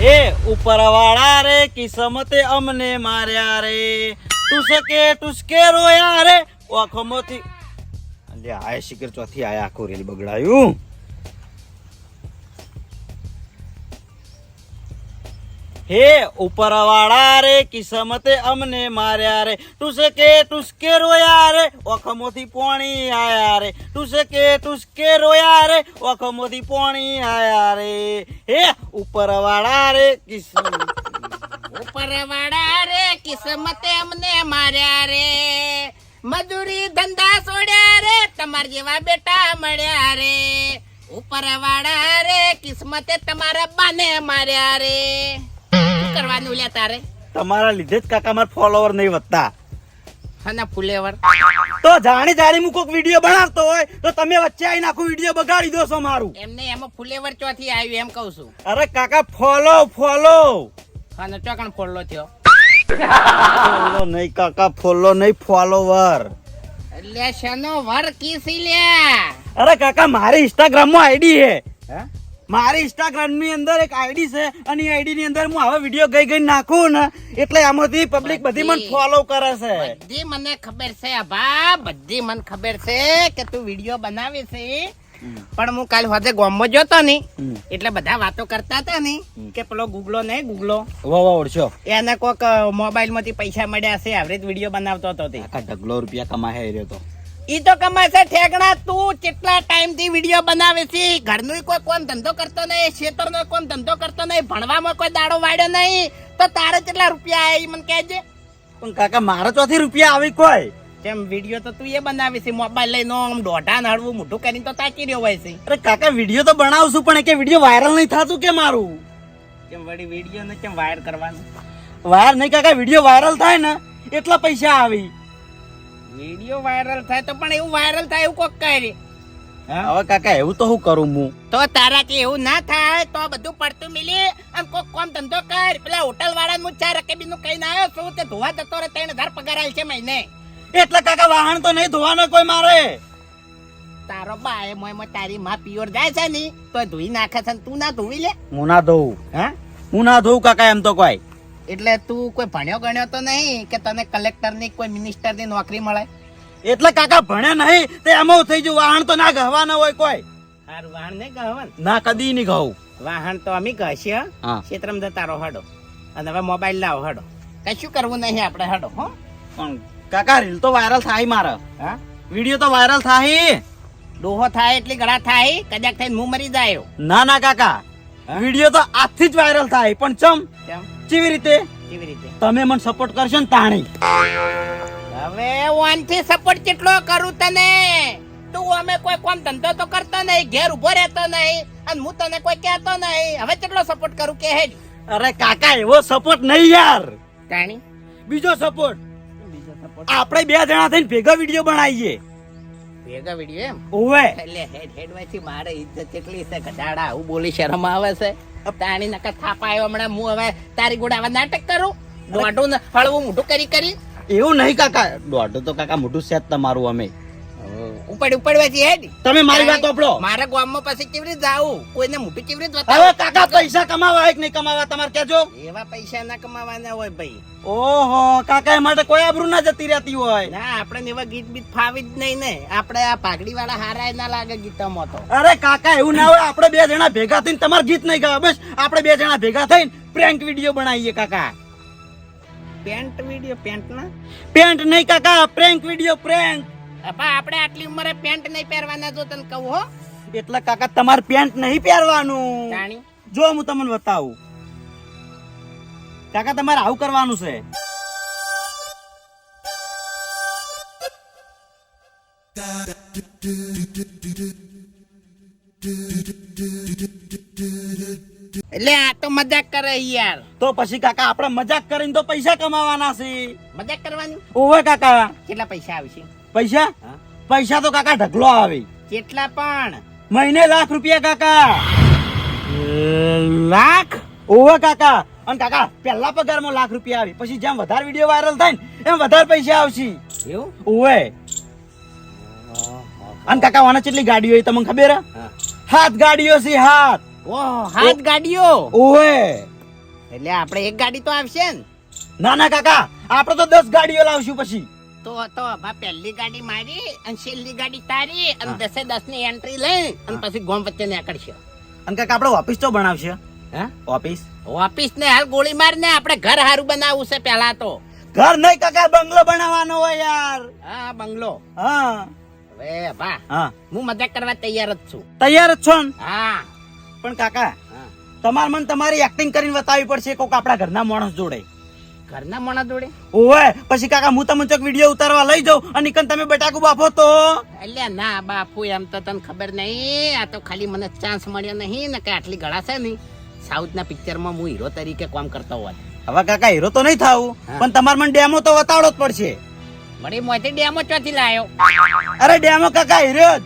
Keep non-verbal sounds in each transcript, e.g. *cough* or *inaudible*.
એ ઉપરવાળા રે કિસ્મતે અમને માર્યા રે. ટુસકે ટુસકે રોયા રે. ઓખમોથી અલે આય શિખર ચોથી આયા આખું રેલ બગડાયું. હે ઉપરવાળા રે, કિસ્મતે અમને માર્યા રે. ટુસકે ટુસકે રોયા રે, ઓખમોથી પોણી આયા રે. ટુસકે ટુસકે રોયા રે, ઓખમોથી પોણી આયા રે. હે ઉપરવાળા રે, કિસ્મત ઉપરવાળા રે, કિસ્મતે અમને માર્યા રે. મજૂરી ધંધા છોડ્યા રે, તમાર જેવા બેટા મળ્યા રે. ઉપરવાળા રે, કિસ્મતે તમારા બાને માર્યા રે. કરવાનું લે તારે? તમારા લીધે જ કાકા મારા ફોલોવર નહીં વધતા. હના ફુલેવર. તો જાણી જાણી હું કોઈક વીડિયો બનાવતો હોય તો તમે વચ્ચે આવીને નાખું વીડિયો બગાડી દો છો મારું. એમને એમાં ફુલેવર ચોથી આવ્યું એમ કહું છું. અરે કાકા ફોલો ફોલો હા ચોકણ ફોલો થયો? ફોલો નહીં કાકા ફોલો નહીં ફોલોવર એટલે શેનો વર કીસી લ્યા? અરે કાકા મારી ઇન્સ્ટાગ્રામમાં આઈડી હે હે? મારી ઇન્સ્ટાગ્રામની અંદર એક આઈડી છે અને એ આઈડી ની અંદર હું હવે વીડિયો ગઈ ગઈ નાખું ને એટલે આમાંથી પબ્લિક બધી મને ફોલો કરે છે. બધી મને ખબર છે અભા. બધી મને ખબર છે કે તું વીડિયો બનાવે છે. પણ હું કાલ હોજે ગોમમાં જોતો ની. એટલે બધા વાતો કરતા હતા ની કે પેલો ગુગલો નહીં ગુગલો વાવા ઓળશો. એને કોક મોબાઈલમાંથી પૈસા મળ્યા છે આવી રીતે વીડિયો બનાવતો હતો તે. આખા ઢગલો રૂપિયા કમાહે રહ્યો તો. ઈ તો કમાશે ઠેકણા. તું કેટલા ટાઈમથી વીડિયો બનાવે છે? ઘરનું કોઈ કોમ ધંધો કરતો નહીં ખેતરનો કોમ ધંધો કરતો નહીં ભણવામાં કોઈ દાડો વાળ્યો નહીં. તો તારે કેટલા રૂપિયા આવે ઈ મને કહેજે. પણ કાકા મારા ચોથી રૂપિયા આવી કોઈ? કેમ વીડિયો તો તું એ બનાવી છે મોબાઈલ લઈને આમ દોઢા નાડવું મોઢું કરીને તો તાકી રહ્યો હોય છે. અરે કાકા વીડિયો તો બનાવશું પણ કે વીડિયો વાયરલ નહીં થતું કે મારું? કેમ વળી વીડિયો ને કેમ વાયર કરવાનું? વાયર નહીં કાકા વીડિયો વાયરલ થાય ને એટલા પૈસા આવી. વીડિયો વાયરલ થાય તો પણ એવું વાયરલ થાય એવું કોક કરે હવે કાકા એવું તો હું કરું હું તો તારા કે એવું ના થાય તો બધું પડતું મિલી. આમ કોક કોમ ધંધો કર. પેલા હોટલ વાળા નું ચાર રકેબી નું કઈ ના આવ્યો શું તે ધોવા જતો રે ત્રણ હજાર પગાર આલ છે મહિને. એટલે કાકા વાહન તો નહીં ધોવાનો કોઈ મારે. તારો બા એ મોય તારી માં પિયોર જાય છે ને તો ધોઈ નાખે છે તું ના ધોવી લે. હું ના ધોઉં. હા? હું ના ધોઉં કાકા એમ તો કોઈ. એટલે તું કોઈ ભણ્યો ગણ્યો તો નહીં કે તને કલેક્ટરની કોઈ મિનિસ્ટરની નોકરી મળે? એટલે કાકા ભણ્યા નહીં તે એમાં થઈ જવું વાહન તો ના ગહવાના હોય કોઈ. હારું વાહન નહીં ગહવાન? ના કદી નહીં ગહવું વાહન તો અમે કહીએ ક્ષેત્રમ ક્ષેત્રમાં જતા રહો હડો. અને હવે મોબાઈલ લાવો હડો. કશું કરવું નહીં આપણે હડો હો. પણ કાકા રીલ તો વાયરલ થાય મારે. હા? વીડિયો તો વાયરલ થાય. ડોહો થાય એટલી ગળા થાય કદાચ થઈને હું મરી જાય. ના ના કાકા. વીડિયો તો આજથી જ વાયરલ થાય પણ ચમ? કેમ? કેવી રીતે? કેવી રીતે? તમે મને સપોર્ટ કરશો ને તાણી. હવે વાનથી સપોર્ટ કેટલો કરું તને? તું અમે કોઈ કોમ ધંધો તો કરતો નહીં ઘેર ઊભો રહેતો નહીં અને હું તને કોઈ કહેતો નહીં. હવે કેટલો સપોર્ટ કરું કે હેજ અરે કાકા એવો સપોર્ટ નહીં યાર. તાણી? બીજો સપોર્ટ બીજો સપોર્ટ આપણે બે જણા થઈને ભેગા વીડિયો બનાવીએ. ભેગા વીડિયો એમ. ઓવે એટલે હેડ હેડમાંથી મારે ઇજ્જત કેટલી છે ઘટાડા આવું બોલી શરમ આવે છે. તાણી નકર થાપા આવ્યો હમણાં હું હવે તારી ગોડા આવા નાટક કરું? દોઢું ને હળવું મોઢું કરી કરી. એવું નહીં કાકા. દોઢું તો કાકા મોટું સેટ તમારું અમે. ઉપાડ ઉપાડવાથી હેડ તમે મારી વાત ઓપડો મારા ગામમાં પછી કેવી રીતે જાવું કોઈને મોઢું કેવી રીતે હવે કાકા પૈસા કમાવા હોય કે નહીં કમાવા તમારે કેજો એવા પૈસા ના કમાવાના હોય ભાઈ. ઓહો કાકા એ માટે કોઈ આબરૂ ના જતી રહેતી હોય. ના આપણે એવા ગીત બીત ફાવી જ નહીં ને. આપણે આ પાઘડી વાળા હારા ના લાગે ગીતોમાં તો. અરે કાકા એવું ના હોય આપણે બે જણા ભેગા થઈને તમારે ગીત નહીં ગાવા. બસ આપણે બે જણા ભેગા થઈને પ્રેન્ક વીડિયો બનાવીએ કાકા. પેન્ટ વીડિયો પેન્ટ ના? પેન્ટ નહીં કાકા પ્રેન્ક વીડિયો પ્રેન્ક અપા આપણે આટલી ઉંમરે પેન્ટ નહીં પહેરવાના જો તને કહું હો. એટલે કાકા તમારે પેન્ટ નહીં પહેરવાનું. જાણી. જો હું તમને બતાવું. કાકા તમારે આવું કરવાનું છે. એટલે આ તો મજાક કરે યાર. તો પછી કાકા આપણે મજાક કરીને તો પૈસા કમાવાના છે. મજાક કરવાની? ઓવે કાકા. કેટલા પૈસા આવશે? પૈસા? પૈસા તો કાકા ઢગલો આવે. કેટલા પણ? મહિને લાખ રૂપિયા કાકા. લાખ? ઓવે કાકા. અને કાકા પહેલા પગારમાં લાખ રૂપિયા આવી. પછી જેમ વધારે વીડિયો વાયરલ થાય ને એમ વધારે પૈસા આવશે. એવું? ઓવે. અને કાકા વાના કેટલી ગાડીઓ તમને ખબર. હાથ ગાડીઓ છે હાથ. હાથ ગાડીઓ? ઓવે. એટલે આપણે એક ગાડી તો આવશે ને? ના ના કાકા. આપણે તો દસ ગાડીઓ લાવશું પછી. તો હતો બા પહેલી ગાડી મારી અને છેલ્લી ગાડી તારી અને દસે દસની એન્ટ્રી લઈ અને પછી ગોમ વચ્ચે નીકળશે. અને કાકા આપણે ઓફિસ તો બનાવશે? હા? ઓફિસ ઓફિસ ને હાલ ગોળી માર ને આપણે ઘર હારું બનાવવું છે પેલા તો. ઘર નહીં કાકા બંગલો બનાવવાનો હોય યાર. હા બંગલો. હા. હવે બા હા. હું મજાક કરવા તૈયાર જ છું. તૈયાર જ છો હા. પણ કાકા હા. તમારે મને તમારી એક્ટિંગ કરીને બતાવવી પડશે કોક આપણા ઘરના માણસ જોડે. ઘરના મોણા જોડે? ઓવે પછી કાકા હું તમને ચોક વીડિયો ઉતારવા લઈ જાઉં અને ઈકન તમે બટાકુ બાફો તો? એટલે ના બાપુ એમ તો તને ખબર નહીં. આ તો ખાલી મને ચાન્સ મળ્યો નહીં ને કે આટલી ગળા છે ના સાઉથના પિક્ચરમાં હું હીરો તરીકે કામ કરતો હોત. હવે કાકા હીરો તો નહીં થાવું પણ તમારે મને ડેમો તો વતાડો જ પડશે. મળી મોથી ડેમો ચોથી લાયો? અરે ડેમો કાકા હીરો જ.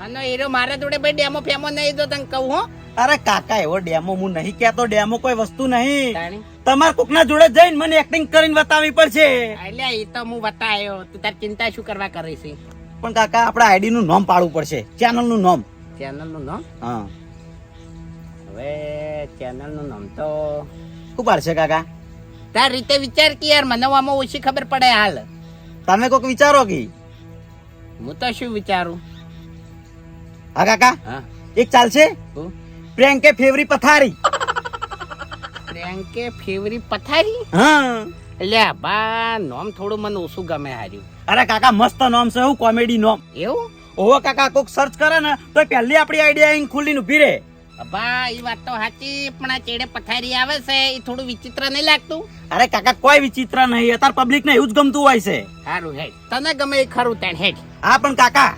આનો હીરો મારા જોડે ભાઈ ડેમો ફેમો નહીં તો તને કહું હો. અરે કાકા એવો ડેમો હું નહીં કહેતો. ડેમો કોઈ વસ્તુ નહીં. તમારે કોકના જોડે જઈને મને એક્ટિંગ કરીને બતાવવી પડશે. એટલે એ તો હું બતાયો. તું તાર ચિંતા શું કરવા કરે છે? પણ કાકા આપણા આઈડી નું નામ પાડવું પડશે. ચેનલનું નામ. ચેનલનું નામ? હા. હવે ચેનલનું નામ તો શું પાડશે કાકા? તાર રીતે વિચાર કે યાર મને આમાં ઓછી ખબર પડે હાલ. તમે કોક વિચારો કે? હું તો શું વિચારું? હા કાકા. હા. એક ચાલશે. પ્રિયંકે ફેવરી પથારી. પ્રેંકે ફેવરી પથારી? હા. એટલે બા નોમ થોડું મને ઓછું ગમે હાર્યું. અરે કાકા મસ્ત નોમ છે હું કોમેડી નોમ. એવું? ઓહો કાકા કોક સર્ચ કરે ને તો પહેલી આપણી આઈડિયા અહીં ખુલ્લી ઊભી રહે. અબા એ વાત તો સાચી પણ આ ચેડે પથારી આવે છે એ થોડું વિચિત્ર નહીં લાગતું? અરે કાકા કોઈ વિચિત્ર નહીં અત્યારે પબ્લિક ને એવું જ ગમતું હોય છે. સારું હેડ. તને ગમે એ ખરું તેણ હેડ. હા પણ કાકા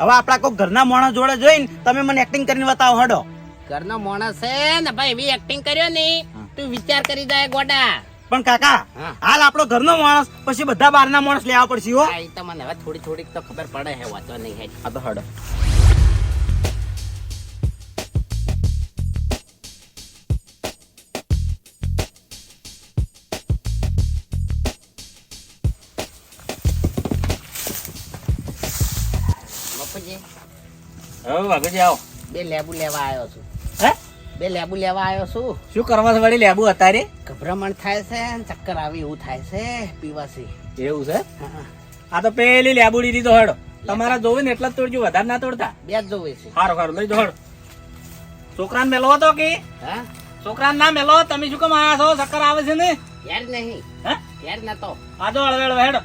હવે આપણા કોક ઘરના મોણસ જોડે જોઈને તમે મને એક્ટિંગ કરીને બતાવો હડો. ઘરનો મોણસ છે ને ભાઈ એવી એક્ટિંગ કર્યો ને હા. તું વિચાર કરી જાય ગોડા. પણ કાકા હાલ આપણો ઘરનો માણસ પછી બધા બહારના માણસ લેવા પડશે હો. એ તો મને હવે થોડી થોડીક તો ખબર પડે હે વાતો નહીં હે. આ તો હડો. બાપુજી. હવે બાપુજી આવો. બે લેબુ લેવા આવ્યો છું. હે? બે લેબુ લેવા આવ્યો છું. શું કરવા છે વળી લેબુ અત્યારે? ગભરામણ થાય છે ને ચક્કર આવે એવું થાય છે પીવાથી. એવું છે? આ તો પેલી લેબુડી દીધો હેડો. તમારા જોવે ને એટલા જ તોડજો વધારે ના તોડતા. બે જ જોવે છે. સારું સારું લઈ દોડ છોકરાને મેલો હતો કે? હા? છોકરાને ના મેલો? તમે શું કેમ આયા છો? ચક્કર આવે છે ને? યાર નહીં. હા? યાર નતો આ જો હળવે હેડ.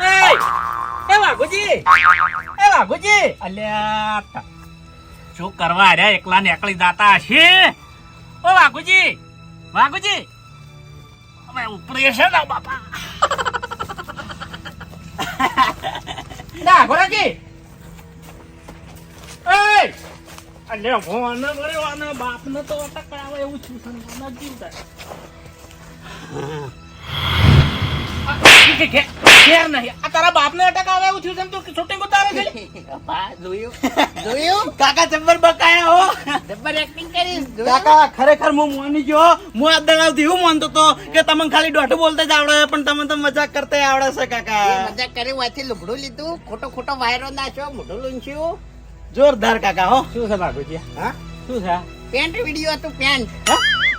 હા. એ વાઘુજી એ વાઘુજી અલ્યા શું કરવા અરે એકલા ને એકલી જાતા હશે? ઓ વાઘુજી વાઘુજી અમે ઉપરી છે ને બાપા? ના ઘોડા કી એય! અલ્યા ભોવાને વળી વાને બાપને તો અટક આવે એવું છું સંતાનના જીવ થાય. આ, કે- કે- ઘેર નહીં. આ તારા બાપને અટક આવે એવું થયું છે તું શૂટિંગ ઉતારે છે? જોયું? જોયું? કાકા ચંબર બકાયા હો. જબ્બર એક્ટિંગ કરી કાકા ખરેખર હું મોની ગયો હું. આ દડાવથી એવું માનતો તો કે તમને ખાલી દોઢું બોલતા જ આવડે પણ તમે તો મજાક કરતા આવડે છે કાકા. મજાક કરી વાંચી લુગડું લીધું. ખોટો ખોટો વાયરો નાખ્યો મોઢું લૂંચ્યું જોરદાર કાકા હો. શું છે બાપુજી? હા? શું છે? પેન્ટ વીડિયો હતું પેન્ટ.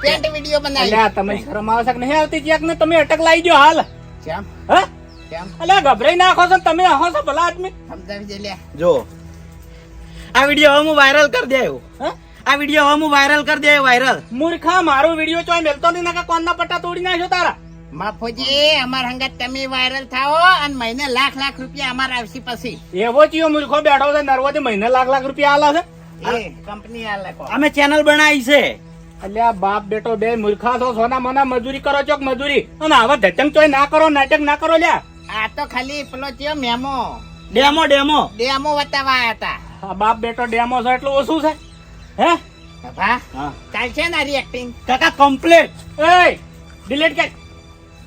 પેન્ટ વીડિયો બનાવી. અલ્યા તમે શરમ આવશે છે કે નહીં આવતી ક્યાંક ને તમે અટક લાવી દો હાલ. કેમ? હે? કેમ? અલે ગભરાઈ નાખો છો તમે હો છો ભલા આદમી. સમજાવી દે લે. જો. આ વીડિયો હવે હું વાયરલ કરી દેયો હે? આ વીડિયો હવે હું વાયરલ કરી દે વાયરલ મૂર્ખા મારો વીડિયો ચોય મેલતો નહીં નાખા કોનના પટ્ટા તોડી નાખ્યો તારા? માફોજી અમાર હંગત તમે વાયરલ થાઓ અને મહિને લાખ લાખ રૂપિયા અમાર આવશે પછી. એવો ચિયો મૂર્ખો બેઠો છે નરવોથી મહિને લાખ લાખ રૂપિયા આલા છે. એ કંપની આલે અમે ચેનલ બનાવી છે. અલ્યા બાપ બેટો બે મૂર્ખા છો સોના મોના મજૂરી કરો ચોક મજૂરી? અને આવા ધચંગ ચોય ના કરો નાટક ના કરો લ્યા. આ તો ખાલી પેલો ચિયો મેમો. Demo demo. ડેમો બતાવવા આયા હતા. આ બાપ બેટો ડેમો છે એટલું ઓછું છે? હે? બાપા ચાલશે ને આરી એક્ટિંગ કાકા કમ્પ્લીટ એ ડિલીટ કર.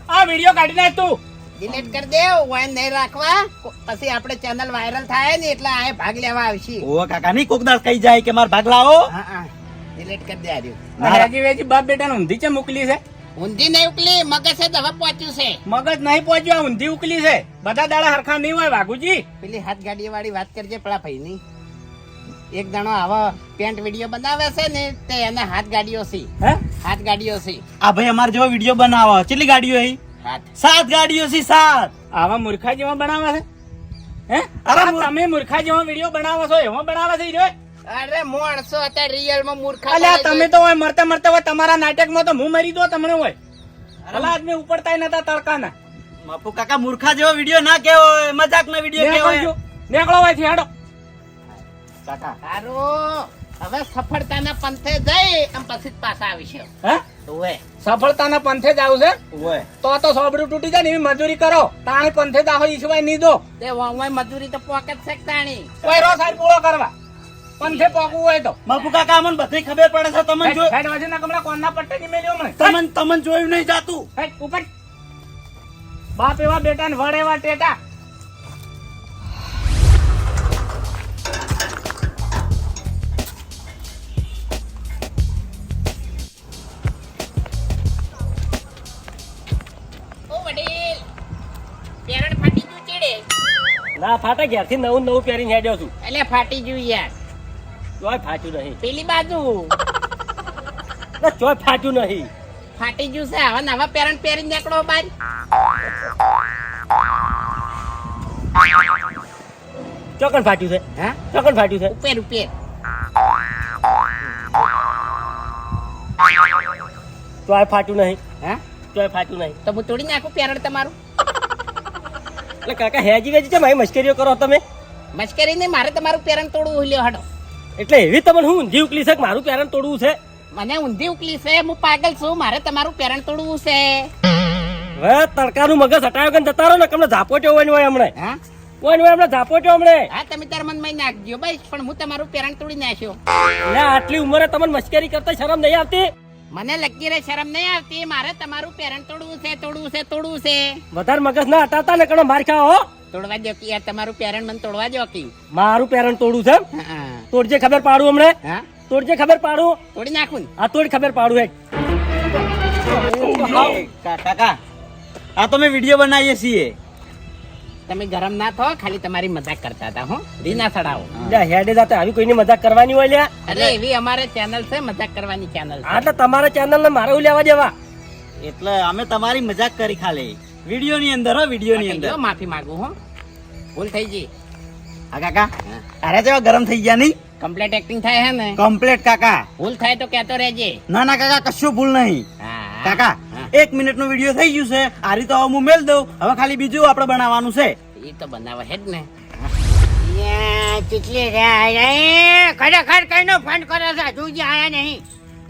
આ વીડિયો કાઢી નાખ તું. ડિલીટ કરી દે વાયન નહીં રાખવા. પછી આપણે ચેનલ વાયરલ થાય ને એટલે આ ભાગ લેવા આવશે. ઓ કાકા નહીં કોક દાસ કહી જાય કે માર ભાગ લાવો. હા હા. ડિલીટ કરી દે આર્યું. અને વેજી બાપ બેટા ઊંધી છે મોકલી છે? ઊંધી નહીં ઉકલી મગજ છે દવા પહોંચ્યું છે. મગજ નહીં પહોંચ્યું આ ઊંધી ઉકલી છે. બધા દાડા હરખા નહીં હોય વાઘુજી? પેલી હાથ ગાડી વાળી વાત કરજે પેલા ભાઈ ની એક જણો આવો પેન્ટ વીડિયો બનાવે છે ને તે એને હાથ ગાડીઓ છે. હે? હાથ ગાડીઓ છે. આ ભાઈ અમાર જેવો વીડિયો બનાવો. કેટલી ગાડીઓ હઈ સાત. સાત ગાડીઓ છે સાત. આવા મૂર્ખા જેવા બનાવે છે? હે? અરે તમે મૂર્ખા જેવા વીડિયો બનાવો છો એવો બનાવે છે ઈ રહ્યો? અરે માણસો અત્યારે રિયલમાં મૂર્ખા અલ્યા તમે તો હોય મરતા મરતા હોય તમારા નાટકમાં તો હું મરી દો તમને હોય. અલા આદમી ઉપડતા નતા તડકાના. બાપુ કાકા મૂર્ખા જેવો વીડિયો ના કેવો મજાક ના વીડિયો કેવો નીકળો અહીંથી હેડો કાકા. હારો હવે સફળતાના પંથે જઈ અને પછી જ પાછા આવીશું. હે? ઓવે સફળતાના પંથે જ આવું છે? ઓય તો તો સોબડું તૂટી જાય ને એવી મજૂરી કરો. તાણી પંથે દાહો ઈશ્વાય નહીં દો. તે વાંવાય મજૂરી તો પોકેટ શકતાણી કોઈ રો સાહેબ પૂરો કરવા. પંથે પોકવું હોય તો. બાપુ કાકા અમને બધી ખબર પડે છે. તમને જો હેડ વાજે ના કમળા કોણના પટ્ટે ની મેલ્યો મને? તમને તમને જોયું નહીં જાતું. હેડ ઉપર. બાપ એવા બેટા ને વડ એવા ટેટા. ના ફાટા ઘેરથી નવું નવું પહેરીને હેડ્યો છું. એટલે ફાટી ગયું યાર. ચોય ફાટ્યું નહીં. પેલી બાજુ. ના ચોય ફાટ્યું નહીં. ફાટી ગયું છે. હવે નવા પેરણ પહેરી નીકળો બાર ચોકન ફાટ્યું છે. હા? ચોકન ફાટ્યું છે. ઉપર ઉપર ચોય ફાટ્યું નહીં. હા? ચોય ફાટ્યું નહીં. તો હું તોડી નાખું પેરણ તમારું? એટલે કાકા હેજી વેજી છે મારી મશ્કરીઓ કરો તમે? મશ્કરી નહીં મારે તમારું પેરણ તોડવું લ્યો હડો. એટલે એવી તમને હું ઊંધી ઉકલી છે કે મારું પેરણ તોડવું છે? મને ઊંધી ઉકલી છે હું પાગલ છું મારે તમારું પેરણ તોડવું છે. હવે તડકાનું મગજ હટાયો કે જતા રહો ને તમને ઝાપોટ્યો હોય ને હોય હમણે. હા? ને હોય હમણે ઝાપોટ્યો હમણે. હા તમે તાર મનમાં નાખજો ભાઈ પણ હું તમારું પેરણ તોડી નાખ્યો. એટલે આટલી ઉંમરે તમને મશ્કરી કરતા શરમ નહીં આવતી? મને લગી રે શરમ નહીં આવતી મારે તમારું પેરણ તોડવું છે તોડવું છે તોડવું છે. વધારે મગજ ના હટાતા ને કણો માર ખાઓ હો. તોડવા દો કે યાર તમારું પેરણ મને તોડવા દો કે. મારું પેરણ તોડું છે? તોડજે ખબર પાડું હમણે. હા? તોડજે ખબર પાડું. તોડી નાખું આ તોડ ખબર પાડું હેડ કાકા આ તો મેં વીડિયો બનાવીએ છીએ. તમે ગરમ ના થો ખાલી તમારી મજાક કરતા હતા હો. રીના સડાવો. હેડે જાતે આવી કોઈની મજાક કરવાની હોય લ્યા. અરે એવી અમારે ચેનલ છે મજાક કરવાની ચેનલ હા તો તમારા ચેનલ ને મારે લેવા દેવા. એટલે અમે તમારી મજાક કરી ખાલી. વીડિયો ની અંદર હો વીડિયો ની અંદર. માફી માંગુ હો. ભૂલ થઈ ગઈ. હા કાકા. અરે જેવા ગરમ થઈ ગયા નહીં? કમ્પ્લેટ એક્ટિંગ થાય હે ને? કમ્પ્લેટ કાકા. ભૂલ થાય તો કહેતો રહેજે. ના ના કાકા કશું ભૂલ નહીં. કાકા એક મિનિટ નો વીડિયો થઈ ગયું છે. આ રીતે હવે હું મેલ દઉં. હવે ખાલી બીજું આપણે બનાવવાનું છે. એ તો બનાવે હે જ ને કેટલી ખરેખર કઈનો ફંડ કરે છે? હજુ જે આયા નહીં.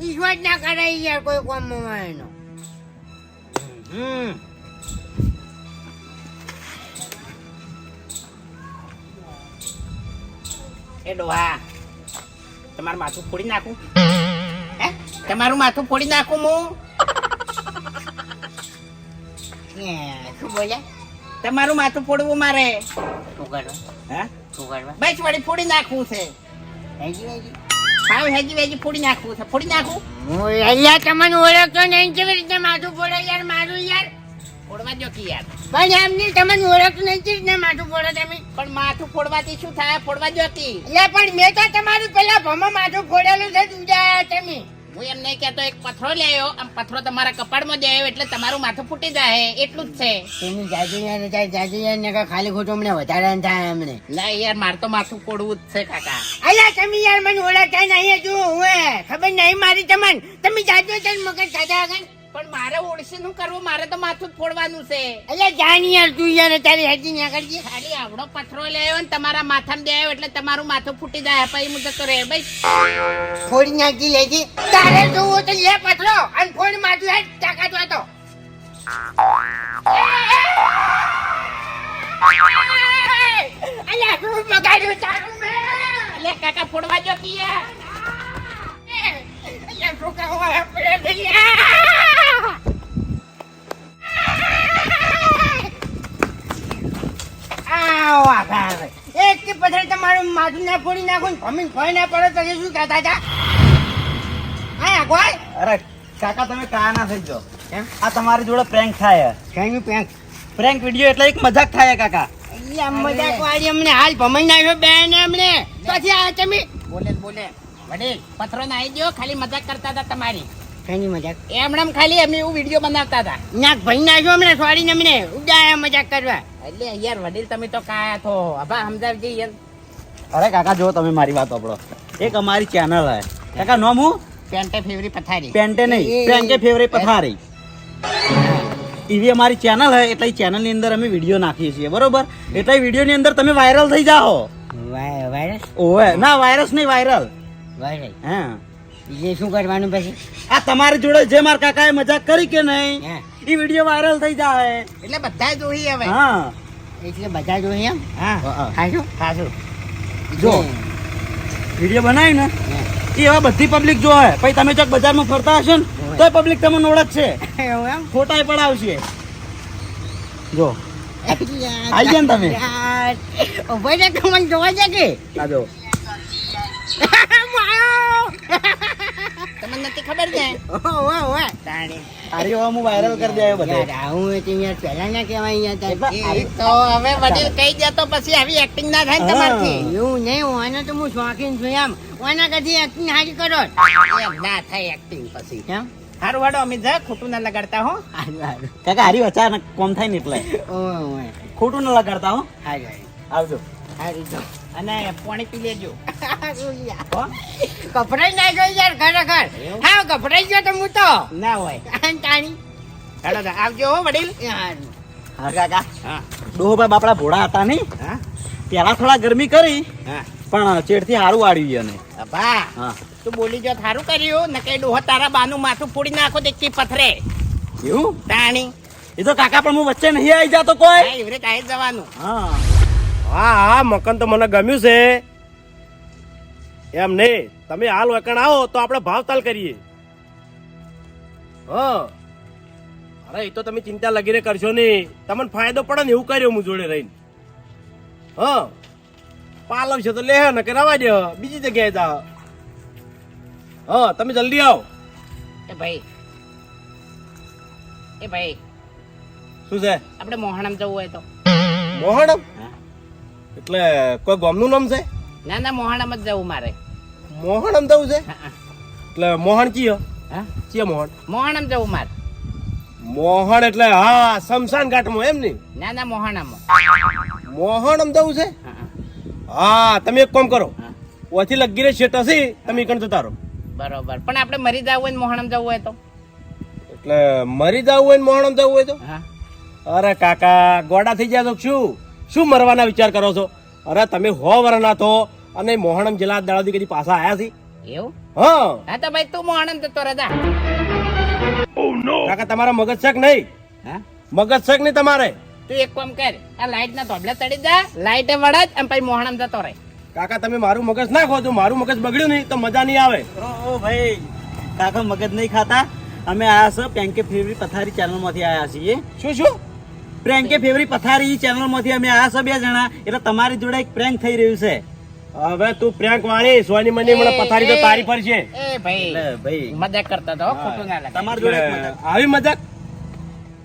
ઈશ્વર ના કરે યાર કોઈ કોમ એનો હમ. એ ડોહા તમારું માથું ફોડી નાખું. હે? તમારું માથું ફોડી નાખું હું. શું બોલ્યા તમારું માથું ફોડવું મારે. શું કરવા? હે? શું કરવા? બસ વળી ફોડી નાખવું છે. હેજી હેજી. હેજી વેજી ફોડી નાખવું છે. ફોડી નાખું. હું અહીંયા તમને ઓળખતો નહીં કેવી રીતે માથું ફોડે યાર મારું યાર? ફોડવા દો કે યાર પણ એમની તમને ઓળખ નથી ને માથું ફોડો તમે. પણ માથું ફોડવાથી શું થાય? ફોડવા દો કે એટલે પણ મેં તો તમારું પેલા ભમા માથું ફોડેલું છે તું તમે. હું એમ નહીં કહેતો એક પથરો લેયો આમ પથરો તમારા કપાળમાં દેયો એટલે તમારું માથું ફૂટી જાય એટલું જ છે. તેની જાજુ યાર જાજુ યાર ને ખાલી ખોટું અમને વધારે થાય અમને ના યાર મારે તો માથું ફોડવું જ છે કાકા. અલ્યા તમે યાર મને ઓળખાય નહીં હજુ હું. ખબર નહીં મારી તમને. તમે જાજો મગજ ખાધા આગળ પણ મારે ઓળશે નું કરવું મારે તો માથું ફોડવાનું છે. એટલે જાન યાર તું યાર તારી હેજી ન્યા કરજે. ખાલી આવડો પથરો લેયો ને તમારા માથામાં દેયો એટલે તમારું માથું ફૂટી જાય પછી હું જતો રહે ભાઈ ફોડી નાખી લેજી તારે જોવું તો લે પથરો અને ફોડ માથું હેડ તાકાત હોય તો. અલ્યા શું બગાડ્યું તારું મેં? એટલે કાકા ફોડવા જો કે યાર અલ્યા શું કરવા આપણે આવ આખા આવે. એક કે પથરે તમારું માથું ના ફોડી નાખું ભમીને ફોઈ ના પડે તો શું કહેતા હતા? હા કોઈ? અરે કાકા તમે કાયા ના થઈ જો કેમ? આ તમારી જોડે પ્રેન્ક થાય કઈનું પેંક પ્રેન્ક વિડિયો એટલે એક મજાક થાય કાકા. મજાક વાળી અમને હાલ ભમાઈ નાખ્યો બેન અમને પછી આ તમે બોલે બોલે. વડીલ પથરો ના આવી ગયો ખાલી મજાક કરતા હતા તમારી. કઈ મજાક. એમણે ખાલી અમે એવું વીડિયો બનાવતા હતા. નાક ભાઈ નાખ્યો અમને છોડીને અમને ઉડાયા મજાક કરવા. એટલે યાર વડીલ તમે તો કાયા થો અભા સમજાવજે યાર. અરે કાકા જો તમે મારી વાત આપણો એક અમારી ચેનલ હે. કાકા નોમ હું? પેન્ટે ફેવરી પથારી. પેન્ટે નહીં પેન્ટે ફેવરી પથારી. એવી અમારી ચેનલ હે એટલે ચેનલની અંદર અમે વીડિયો નાખીએ છીએ. બરોબર? એટલે વીડિયો ની અંદર તમે વાયરલ થઈ જાઓ. વાયરસ? ઓવે. ના વાયરસ નહીં વાયરલ વાયરલ. હા. એ શું કરવાનું પછી? આ તમારી જોડે જે મારા કાકાએ મજાક કરી કે નહીં એ વીડિયો વાયરલ થઈ જાય. એટલે બધા જોઈ હવે. હા. એટલે બધા જોઈ એમ? હા. ખાશું જો. વીડિયો બનાવી ને એ હવે બધી પબ્લિક જોવે. પછી તમે ચોક બજારમાં ફરતા હશો ને તો પબ્લિક તમને ઓળખશે ફોટા પડાવશે. જો. આવી ગયા ને તમે? ઊભો જોવા છે કે. આ જો. *laughs* તમને નથી ખબર છે ઓવે, ઓવે. તાણી. હવે હું વાયરલ કરી દે બધે. હોય તો યાર પહેલા ના કહેવાય યાર તો. હવે વડીલ કહી દે તો પછી આવી એક્ટિંગ ના થાય ને તમારથી. એવું નહીં ઓને તો હું શોખીન છું એમ. ઓના કદી એક્ટિંગ હારી કરો એમ ના થાય એક્ટિંગ પછી. કેમ? હારું વાડો અમિત જા ખોટું ના લગાડતા હો. કાકા હારી અચાનક કોમ થાય ને એટલે. ખોટું ના લગાડતા હો. આવજો. હારી તો. અને પાણી પી લેજો. હારું કપડાઈ ના ગયો યાર ખરેખર હા કપડાઈ ગયો તો હું તો. ના હોય. તાણી. હેડો આવજો હો વડીલ. હા. કાકા. ડોહોભાઈ બાપડા ભોળા હતા નહીં? હા? પેલા થોડા ગરમી કરી હા. પણ ચેડથી સારું વાળ્યું અને અભા હા. તું બોલી જો થારું કર્યું? ને કઈ ડોહો તારા બાનું માથું ફોડી નાખો દેખી પથરે. એવું? તાણી. એ તો કાકા પણ હું વચ્ચે નહીં આવી જાતો કોઈ? એવરે કાંઈ જવાનું. હા. હા હા મકાન તો મને ગમ્યું છે. એમ નહીં તમે હાલ વકણ આવો તો આપણે ભાવતાલ કરીએ. હા. અરે એ તો તમે ચિંતા લગીને કરશો નહીં. તમને ફાયદો પડે ને એવું કર્યો હું જોડે રહીને. હા. પાલવ છે તો લે ને કે રવા દે બીજી જગ્યાએ જા હા તમે જલ્દી આવો. એ ભાઈ. એ ભાઈ. શું છે? આપણે મોહણમ જવું હોય તો. મોહણમ. એટલે કોઈ ગામનું નામ છે? ના ના મોહણમ જ જવું મારે. મોહણમ જવું છે. એટલે મોહન કીયો? હા? ચિયો મોહન મોહણમ જવું મારે. મોહન એટલે હા શમશાન ઘાટમાં એમ ને? ના ના મોહણમ. મોહન અમદાવું છે? હા, તમે એક કામ કરો. હા. લગી લગીરે શેટ હશે તમે કણ જતા રહો. બરોબર. પણ આપણે મરી જવું હોય ને મોહણમ જવું હોય તો? એટલે મરી જવું હોય ને મોહણમ જવું હોય તો? હા. અરે કાકા ગોડા થઈ જાય છો શું? શું મરવાના વિચાર કરો છો? અરે તમે હો વરના તો અને મોહણમ જિલ્લા દાડાથી કદી પાછા આયા છે? એવું? હા. તો ભાઈ તું મોહણમ તો રજા. કાકા તમારા મગજ છે નહીં? હા? મગજ છે નહીં તમારે? તું એક કામ કર આ લાઈટ ના તોબલે ચડી જા લાઈટે વડા જ અને પછી મોહણમ જતો રહે. કાકા તમે મારું મગજ ના ખો તો મારું મગજ બગડ્યું નહીં તો મજા નહીં આવે. ઓ ભાઈ કાકા મગજ નહીં ખાતા? અમે આયા છે પેન્કે ફેવરી પથારી ચેનલમાંથી આયા છીએ. શું શું? પ્રેન્કે ફેવરી પથારી ચેનલમાંથી અમે આ છે જણા એટલે તમારી જોડે એક પ્રેન્ક થઈ રહ્યું છે. હવે તું પ્રેન્ક વાળી સોની મની મને પથારી તો તારી પર છે. એ ભાઈ ભાઈ. મજાક કરતા તો ખોટું ના લાગે તમારી જોડે. આવી મજાક?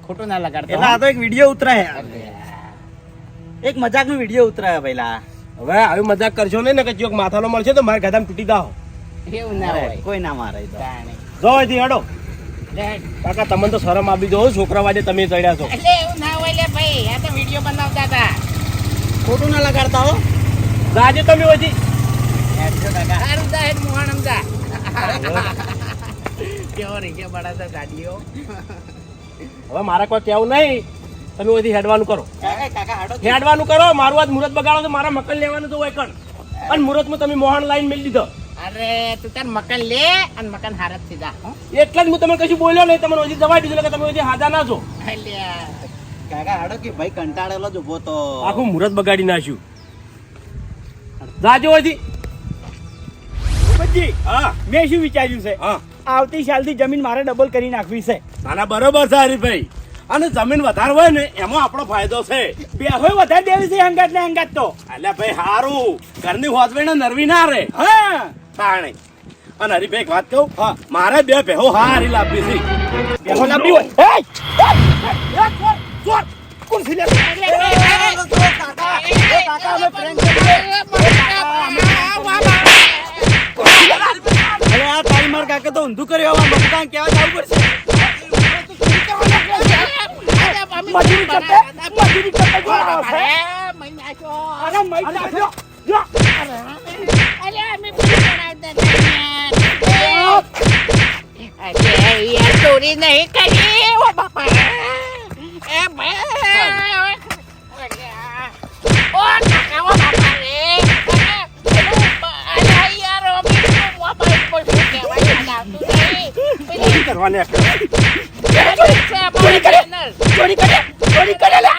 ખોટું ના લગાડતો એટલે આ તો એક વીડિયો ઉતરાય. એક મજાક નો વીડિયો ઉતરાય પહેલા હવે આવી મજાક કરશો નહીં ને કે જો માથાનો મળશે તો મારે ગધામ તૂટી દાવ એવું ના હોય. કોઈ ના મારે તો. જો અહીંથી હેડો. કાકા તમને તો શરમ આપી દો છોકરા વાજે તમે ચડ્યા છો. એટલે એવું ના હોય લે ભાઈ આ તો વીડિયો બનાવતા હતા. ખોટું ના લગાડતા હો. જાજે તમે હજી સારું તા હેડ મોહન અમદા. કેવો રીકે બડા તો ગાડીઓ? હવે મારે કોઈ કેવું નહીં. તમે બધી હેડવાનું કરો. કાકા કાકા હાડો હેડવાનું કરો. મારું આજ મુહૂર્ત બગાડો તો મારા મકન લેવાનું તો હોય કણ. અને મુહૂર્તમાં તમે મોહન લાઈન મેળ દીધો. અરે તું તાર મકાન લે અને મકાન હારતથી જા. એટલે જ હું તમને કશું બોલ્યો નહીં. તમને હજી જવાઈ દીધું કે તમે હજી હાજા ના છો. કાકા હાડો કે ભાઈ કંટાળેલો જ ઊભો તો. આખું મુહૂર્ત બગાડી નાખ્યું. જાજો હજી. ભૂપતજી હા. મેં શું વિચાર્યું છે? હા. આવતી સાલથી જમીન મારે ડબલ કરી નાખવી છે. નાના બરોબર છે હરીભાઈ અને જમીન વધારે હોય ને એમાં આપણો ફાયદો છે. બે હોય વધારે દેવી છે અંગાત ને હંગાત તો. એટલે ભાઈ હારું. ઘરની હોજવેને નરવી ના રે. હા. તાણે અને હરીભાઈ એક વાત કહું હા મારે બે ભેહો હારી લાભી છે ભેહો લાભી હોય એય! કુર્સી લે કાકા અમે prank કરીએ. વાહ, વાહ, વાહ. કાકે તો ઊંધું કર્યું હવે મફુકાને કહેવા જવું પડશે મજૂરી કરતે મજૂરી કરતે જો આ. અરે, અરે મઈ. જો. અરે, અમે ચોરી નહીં કરી ઓ બાપા એ ઓ કાકા ઓ બાપા રે કરવાને ચોરી કરે. ચોરી કરે ચોરી કરે લે.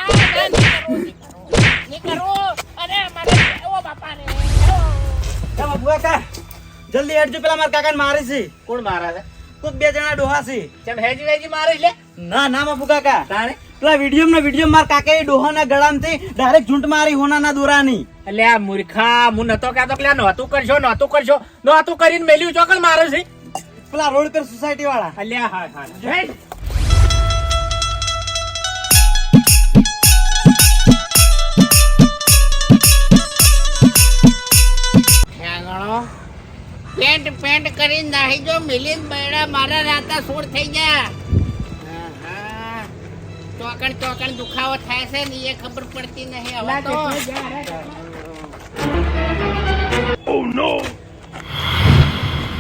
મફુકા જલ્દી હેડજો પેલા મારા કાકાને મારે છે. કોણ મારા છે? કોક બે જણા ડોહા છે. ચમ હેજી વેજી મારે લે? ના ના બાપુ કાકા. તાણે? પેલા વીડિયો ના વીડિયો મારા કાકે ડોહાના ગળામાંથી ડાયરેક્ટ ઝૂંટ મારી હોનાના દોરાની. એટલે આ મૂર્ખા હું નતો કહેતો કે આ નહોતું કરશો નહોતું કરશો. નહોતું કરીને મેલ્યું ચોકલ મારે છે. પેલા રોડ પર સોસાયટી વાળા. અલ્યા હા હા. પેન્ટ પેન્ટ કરીને નાહી જો મિલિન બૈડા મારા રાતા સોળ થઈ ગયા. ચોકણ ચોકણ દુખાવો થાય છે ને એ ખબર પડતી નહીં હવે તો.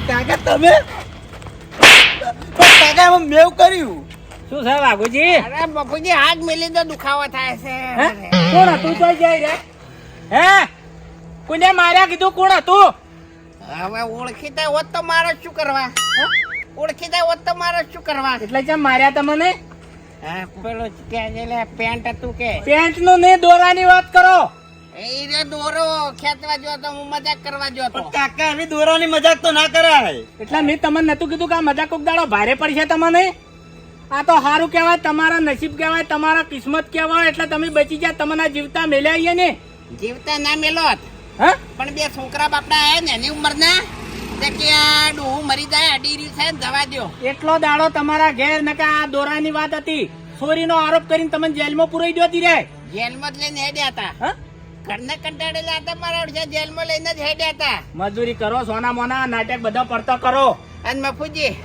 કાકા તમે? પણ કાકા એમાં મેવ કર્યું. શું છે વાઘુજી અરે બાપુજી હાથ મિલી તો દુખાવો થાય છે. હે? કોણ હતું? તો જઈ રે. હે? કોને માર્યા કીધું? કોણ હતું? હવે ઓળખીતા હોત તો મારે શું કરવા? ઓળખીતા હોત તો મારે શું કરવા? એટલે છે માર્યા તમને હા પેલો ત્યાં છે પેન્ટ હતું કે. પેન્ટનું નહીં દોરાની વાત કરો. એ રે દોરો ખેંચવા જો તો હું મજાક કરવા જો તો. કાકા એવી દોરાની મજાક તો ના કરાય. એટલે મેં તમને નતું કીધું કે આ મજાક કોક દાડો ભારે પડશે તમને? આ તો સારું કહેવાય તમારા નસીબ કહેવાય તમારા કિસ્મત કહેવાય એટલે તમે બચી ગયા તમને જીવતા મેલ્યા ને? જીવતા ના મેલોત. હા? પણ બે છોકરા બાપડા આયા ને એની ઉંમરના? તે કે આ ડોહું મરી જાય અડી રહ્યું છે ને જવા એટલો દાડો તમારા ઘેર ને કે આ દોરાની વાત હતી. ચોરીનો આરોપ કરીને તમને જેલમાં પુરાઈ દેતી રહે જેલમાં જ લઈને હેડ્યા હતા. હા? ઘરના કંટાળેલા હતા મારા જેલમાં લઈને જ હેડ્યા હતા. મજૂરી કરો સોના મોના નાટક બધા પડતા કરો. અને મફુજી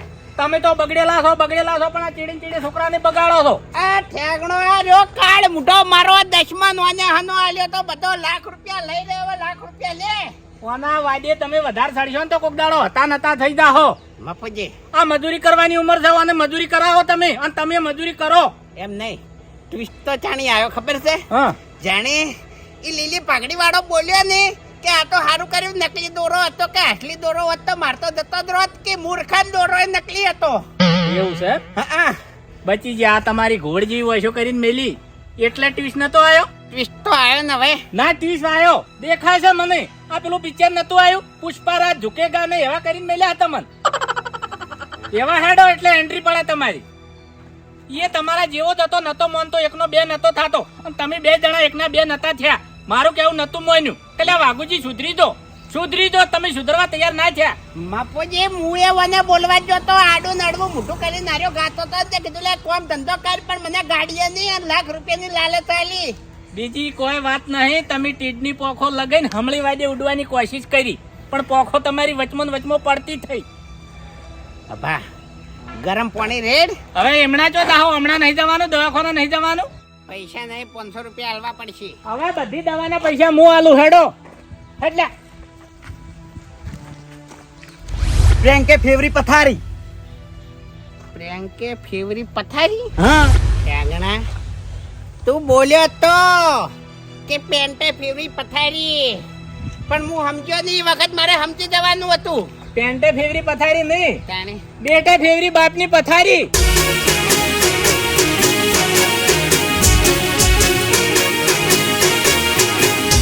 તમે તો બગડેલા છો બગડેલા છો પણ આ ચીડી ચીડી છોકરાને બગાડો છો. આ ઠેગણો આ રહ્યો કાળ મુઢો મારો દસમા નોને હનો આલ્યો તો બધો લાખ રૂપિયા લઈ રહ્યો લાખ રૂપિયા લે. ઓના વાડે તમે વધારે સડશો ને તો કોક દાડો હતા નતા થઈ જાહો. મફજી આ મજૂરી કરવાની ઉંમર છે અને મજૂરી કરાવો તમે અને તમે મજૂરી કરો. એમ નહીં. ટ્વિસ્ટ તો ચાણી આવ્યો ખબર છે? હા. જાણે એ લીલી પાઘડી વાળો બોલ્યો ને કે આ તો સારું કર્યું નકલી દોરો હતો કે આટલી દોરો હોત તો મારતો જતો જ રોત કે મૂર્ખાન દોરો એ નકલી હતો? એવું છે હા બચી જે આ તમારી ઘોડ જેવી વયસો કરીને મેલી. એટલે ટ્વિસ્ટ નતો આવ્યો? ટ્વિસ્ટ તો આવ્યો ને હવે. ના ટ્વીસ આવ્યો. દેખાય છે મને. આ પેલું પિક્ચર નતું આવ્યું? પુષ્પારાજ ઝુકેગા ને એવા કરીને મેલ્યા હતા મન. એવા હેડો એટલે એન્ટ્રી પડે તમારી. એ તમારા જેવો જ હતો નતો મોનતો એકનો બે નતો થાતો. અને તમે બે જણા એકના બે નતા થયા. મારું કેવું નતું મોન્યું. એટલે વાઘુજી સુધરી દો. સુધરી દો તમે સુધરવા તૈયાર ના થયા. માપોજી હું એ વને બોલવા જો તો આડું નડવું મોટું કરી નાર્યો ગાતો તો તે કીધું લે કોમ ધંધો કર પણ મને ગાડીએ નહીં લાખ રૂપિયાની લાલચ આલી. બીજી કોઈ વાત નહીં તમે ટીડની પોખો લગાઈને હમળી વાદે ઉડવાની કોશિશ કરી. પણ પોખો તમારી વચમાં વચમાં પડતી થઈ. અભા ગરમ પાણી રેડ. હવે એમણા જો દાહો હમણાં નહીં જવાનું દવાખાને નહીં જવાનું? પૈસા નહીં પાંચસો રૂપિયા હાલવા પડશે. હવે બધી દવાના પૈસા હું આલુ હેડો. એટલે પ્રેંકે ફેવરી પથારી. પ્રિયંકે ફેવરી પથારી? હા. ત્યાગણા તું બોલ્યો તો કે પેન્ટે ફેવરી પથારી. પણ હું સમજ્યો નહીં એ વખત મારે સમજી જવાનું હતું. પેન્ટે ફેવરી પથારી નહીં. બેટે ફેવરી બાપની પથારી.